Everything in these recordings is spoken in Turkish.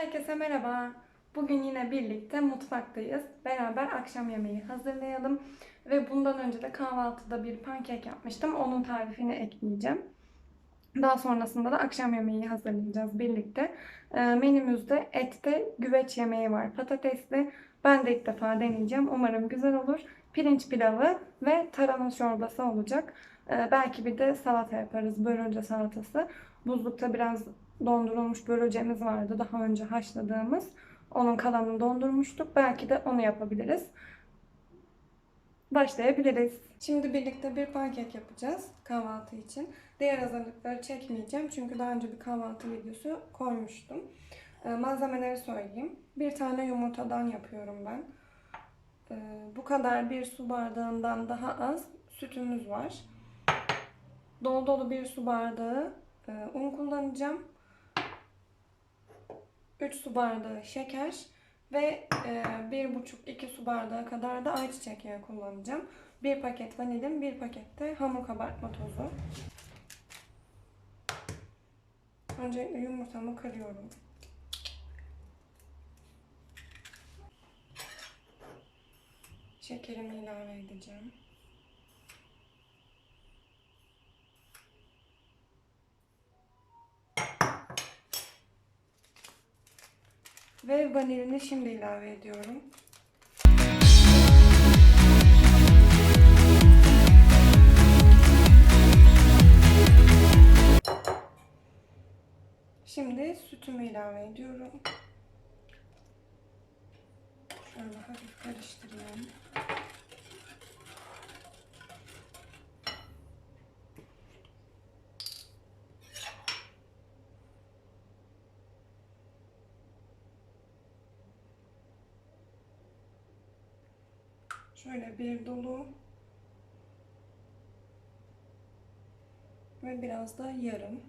Herkese merhaba. Bugün yine birlikte mutfaktayız. Beraber akşam yemeği hazırlayalım. Ve bundan önce de kahvaltıda bir pankek yapmıştım. Onun tarifini ekleyeceğim. Daha sonrasında da akşam yemeği hazırlayacağız birlikte. Ee, menümüzde ette güveç yemeği var. Patatesli. Ben de ilk defa deneyeceğim. Umarım güzel olur. Pirinç pilavı ve tarhana çorbası olacak. Ee, belki bir de salata yaparız. Börülce salatası. Buzlukta biraz dondurulmuş börülcemiz vardı daha önce haşladığımız. Onun kalanını dondurmuştuk. Belki de onu yapabiliriz. Başlayabiliriz. Şimdi birlikte bir pankek yapacağız kahvaltı için. Diğer hazırlıkları çekmeyeceğim çünkü daha önce bir kahvaltı videosu koymuştum. Ee, malzemeleri söyleyeyim. Bir tane yumurtadan yapıyorum ben. Ee, bu kadar bir su bardağından daha az sütümüz var. Dolu dolu bir su bardağı e, un kullanacağım. 3 su bardağı şeker ve e, 1,5-2 su bardağı kadar da ayçiçek yağı kullanacağım. Bir paket vanilin, bir pakette hamur kabartma tozu. Önce yumurtamı kırıyorum. Şekerimi ilave edeceğim. Ve vanilini şimdi ilave ediyorum. Şimdi sütümü ilave ediyorum. Şöyle hafif karıştırayım. Şöyle bir dolu ve biraz da yarım.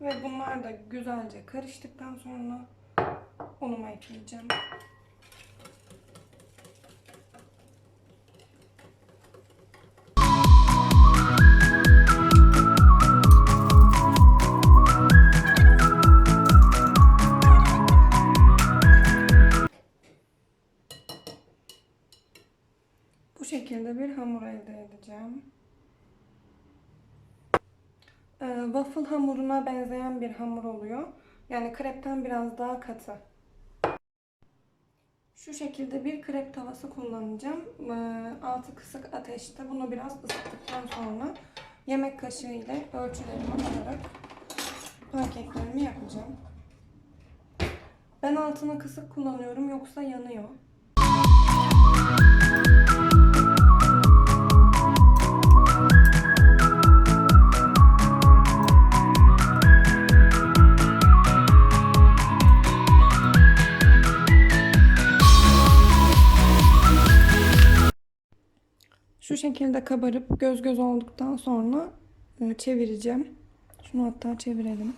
Ve bunlar da güzelce karıştıktan sonra unumu ekleyeceğim. Şekilde bir hamur elde edeceğim. Ee, waffle hamuruna benzeyen bir hamur oluyor. Yani krepten biraz daha katı. Şu şekilde bir krep tavası kullanacağım. Ee, altı kısık ateşte bunu biraz ısıttıktan sonra yemek kaşığı ile ölçülerimi alarak pankeklerimi yapacağım. Ben altını kısık kullanıyorum yoksa yanıyor. Şekilde kabarıp göz göz olduktan sonra e, çevireceğim. Şunu hatta çevirelim.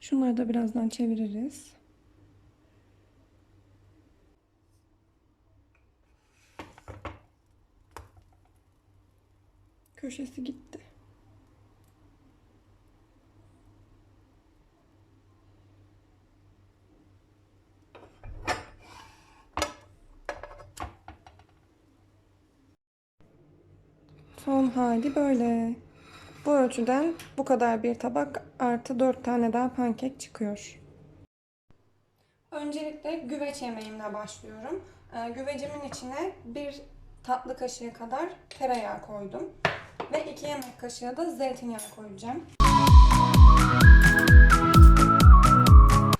Şunları da birazdan çeviririz. Köşesi gitti. Son hali böyle. Bu ölçüden bu kadar bir tabak artı 4 tane daha pankek çıkıyor. Öncelikle güveç yemeğimle başlıyorum. Ee, güvecimin içine bir tatlı kaşığı kadar tereyağı koydum. Ve 2 yemek kaşığı da zeytinyağı koyacağım.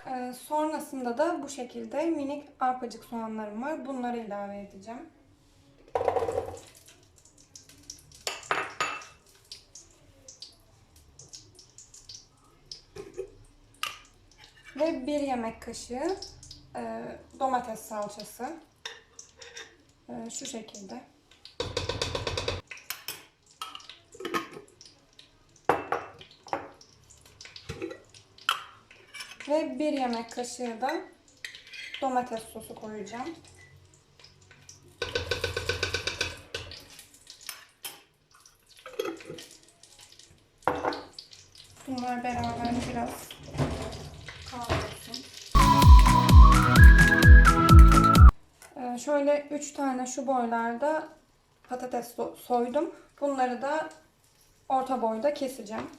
Ee, sonrasında da bu şekilde minik arpacık soğanlarım var. Bunları ilave edeceğim. Ve bir yemek kaşığı e, domates salçası. Ee, şu şekilde. Ve bir yemek kaşığı da domates sosu koyacağım. Bunlar beraber biraz kavrulsun. Ee, şöyle 3 tane şu boylarda patates so- soydum. Bunları da orta boyda keseceğim.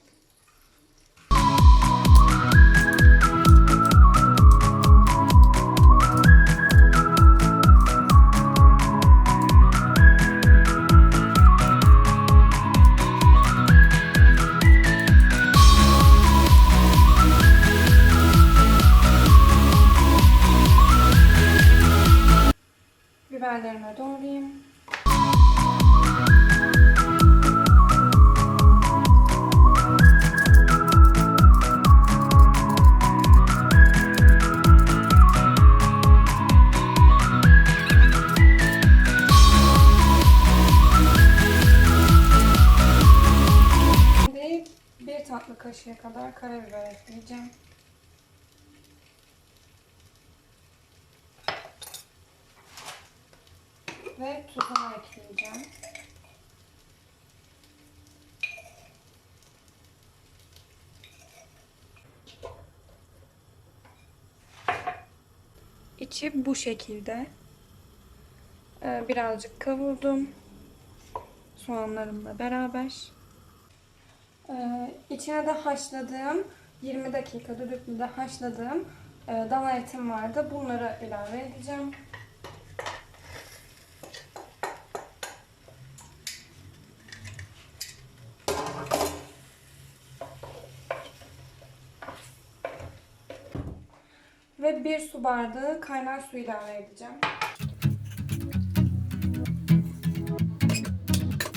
Biberlerimi doğrayayım. Şimdi bir tatlı kaşığı kadar karabiber ekleyeceğim. Ve tuzunu ekleyeceğim. İçi bu şekilde. Ee, birazcık kavurdum. Soğanlarımla beraber. Ee, içine de haşladığım 20 dakika düdüklüde haşladığım e, dana etim vardı. Bunları ilave edeceğim. Ve bir su bardağı kaynar su ilave edeceğim.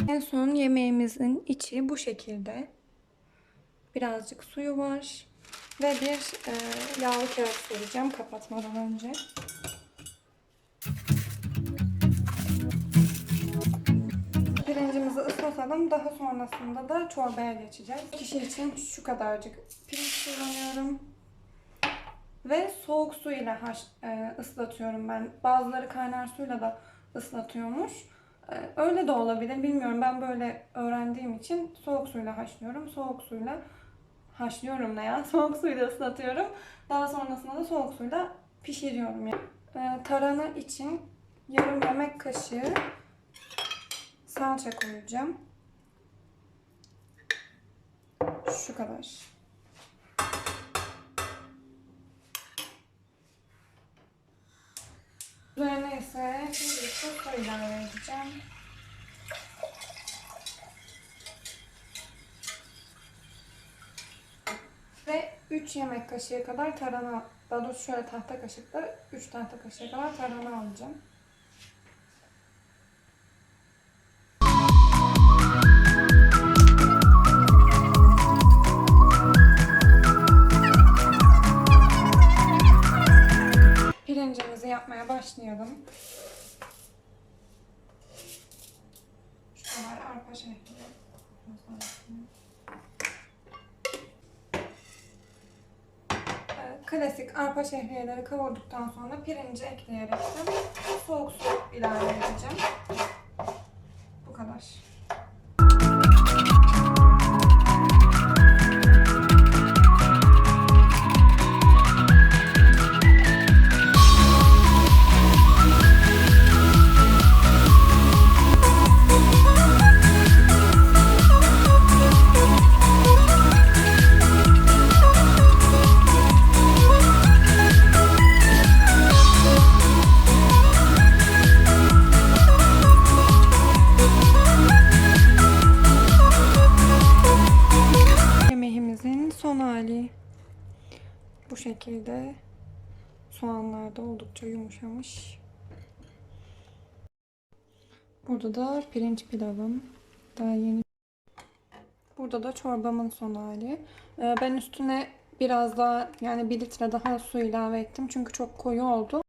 En son yemeğimizin içi bu şekilde. Birazcık suyu var. Ve bir e, yağlı kağıt sereceğim kapatmadan önce. Pirincimizi ıslatalım. Daha sonrasında da çorbaya geçeceğiz. Kişi için şu kadarcık pirinç kullanıyorum. Ve soğuk su ile haş, e, ıslatıyorum ben. Bazıları kaynar suyla da ıslatıyormuş. E, öyle de olabilir. Bilmiyorum. Ben böyle öğrendiğim için soğuk suyla haşlıyorum. Soğuk suyla haşlıyorum ne ya? Soğuk suyla ıslatıyorum. Daha sonrasında da soğuk suyla pişiriyorum. Yani. E, tarhana için yarım yemek kaşığı salça koyacağım. Şu kadar. Bir su ilave edeceğim. Ve 3 yemek kaşığı kadar tarhana, daha doğrusu şöyle tahta kaşıkla 3 tahta kaşığı kadar tarhana alacağım. Pirincimizi yapmaya başlayalım. Kadar arpa. Ee, Klasik arpa şehriyeleri kavurduktan sonra pirinci ekleyerek soğuk su ilave edeceğim. Bu kadar. Bu şekilde soğanlar da oldukça yumuşamış. Burada da pirinç pilavım. Daha yeni. Burada da çorbamın son hali. Ee, Ben üstüne biraz daha yani bir litre daha su ilave ettim. Çünkü çok koyu oldu.